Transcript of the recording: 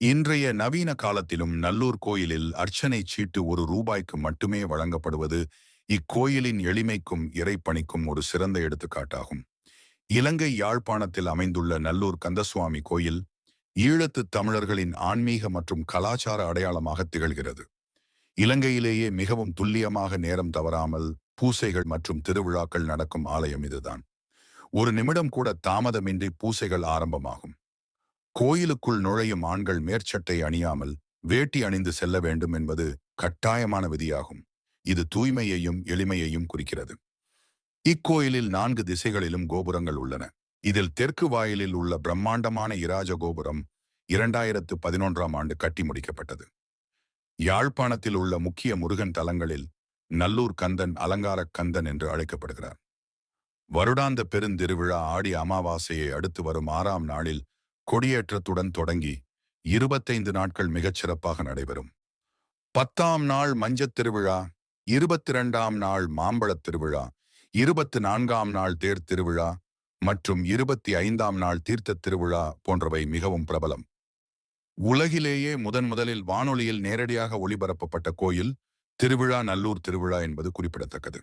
இன்றைய நவீன காலத்திலும் நல்லூர் கோயிலில் அர்ச்சனை சீட்டு ஒரு ரூபாய்க்கு மட்டுமே வழங்கப்படுவது இக்கோயிலின் எளிமைக்கும் இறைப்பணிக்கும் ஒரு சிறந்த எடுத்துக்காட்டாகும். இலங்கை யாழ்ப்பாணத்தில் அமைந்துள்ள நல்லூர் கந்தசுவாமி கோயில் ஈழத்து தமிழர்களின் ஆன்மீக மற்றும் கலாச்சார அடையாளமாக திகழ்கிறது. இலங்கையிலேயே மிகவும் துல்லியமாக நேரம் தவறாமல் பூசைகள் மற்றும் திருவிழாக்கள் நடக்கும் ஆலயம் இதுதான். ஒரு நிமிடம் கூட தாமதமின்றி பூசைகள் ஆரம்பமாகும். கோயிலுக்குள் நுழையும் ஆண்கள் மேற்சட்டை அணியாமல் வேட்டி அணிந்து செல்ல வேண்டும் என்பது கட்டாயமான விதியாகும். இது தூய்மையையும் எளிமையையும் குறிக்கிறது. இக்கோயிலில் நான்கு திசைகளிலும் கோபுரங்கள் உள்ளன. இதில் தெற்கு வாயிலில் உள்ள பிரம்மாண்டமான இராஜ கோபுரம் இரண்டாயிரத்து பதினொன்றாம் ஆண்டு கட்டி முடிக்கப்பட்டது. யாழ்ப்பாணத்தில் உள்ள முக்கிய முருகன் தலங்களில் நல்லூர் கந்தன் அலங்காரக் கந்தன் என்று அழைக்கப்படுகிறார். வருடாந்த பெருந்திருவிழா ஆடி அமாவாசையை அடுத்து வரும் ஆறாம் நாளில் கொடியேற்றத்துடன் தொடங்கி இருபத்தைந்து நாட்கள் மிகச் சிறப்பாக நடைபெறும். பத்தாம் நாள் மஞ்சத் திருவிழா இருபத்தி இரண்டாம் நாள் மாம்பழத் திருவிழா இருபத்தி நான்காம் நாள் தேர் திருவிழா மற்றும் இருபத்தி ஐந்தாம் நாள் தீர்த்தத் திருவிழா போன்றவை மிகவும் பிரபலம். உலகிலேயே முதன் முதலில் வானொலியில் நேரடியாக ஒளிபரப்பப்பட்ட கோயில் திருவிழா நல்லூர் திருவிழா என்பது குறிப்பிடத்தக்கது.